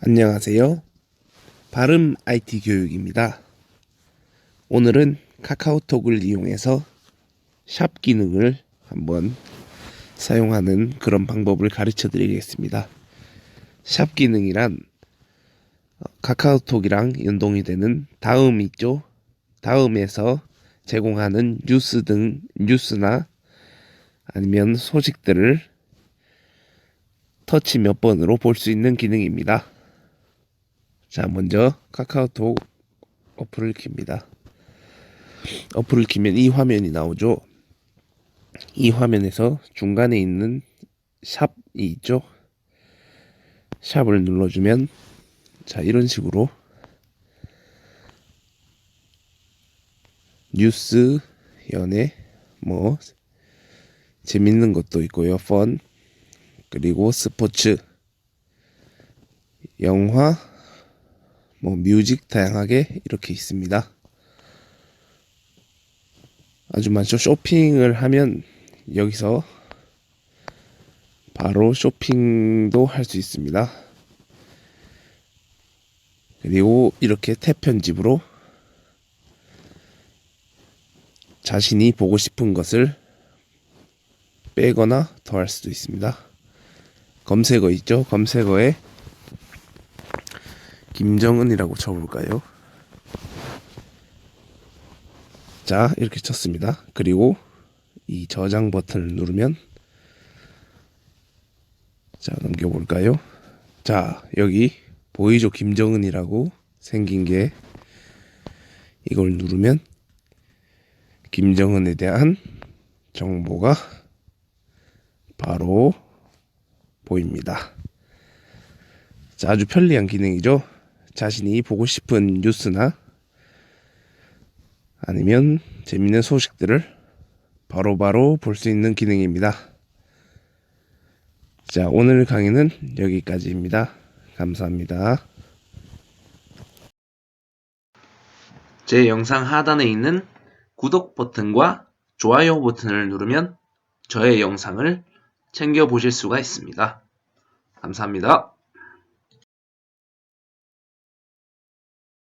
안녕하세요. 발음 IT 교육입니다. 오늘은 카카오톡을 이용해서 샵 기능을 한번 사용하는 그런 방법을 가르쳐 드리겠습니다. 샵 기능이란 어, 카카오톡이랑 연동이 되는 다음 있죠? 다음에서 제공하는 뉴스 등 뉴스나 아니면 소식들을 터치 몇 번으로 볼 수 있는 기능입니다. 자, 먼저 카카오톡 어플을 킵니다. 어플을 키면 이 화면이 나오죠. 이 화면에서 중간에 있는 샵이 있죠. 샵을 눌러주면 자 이런 식으로 뉴스, 연애, 뭐 재밌는 것도 있고요. 펀 그리고 스포츠, 영화, 뭐 뮤직 다양하게 이렇게 있습니다. 아주 많죠. 쇼핑을 하면 여기서 바로 쇼핑도 할 수 있습니다. 그리고 이렇게 탭 편집으로 자신이 보고 싶은 것을 빼거나 더할 수도 있습니다. 검색어 있죠? 검색어에 김정은이라고 쳐볼까요? 자, 이렇게 쳤습니다. 그리고 이 저장 버튼을 누르면 자, 넘겨볼까요? 자, 여기 보이죠? 김정은이라고 생긴 게 이걸 누르면 김정은에 대한 정보가 바로 보입니다. 자, 아주 편리한 기능이죠. 자신이 보고 싶은 뉴스나 아니면 재밌는 소식들을 바로바로 볼 수 있는 기능입니다. 자, 오늘 강의는 여기까지입니다. 감사합니다. 제 영상 하단에 있는 구독 버튼과 좋아요 버튼을 누르면 저의 영상을 챙겨 보실 수가 있습니다. 감사합니다.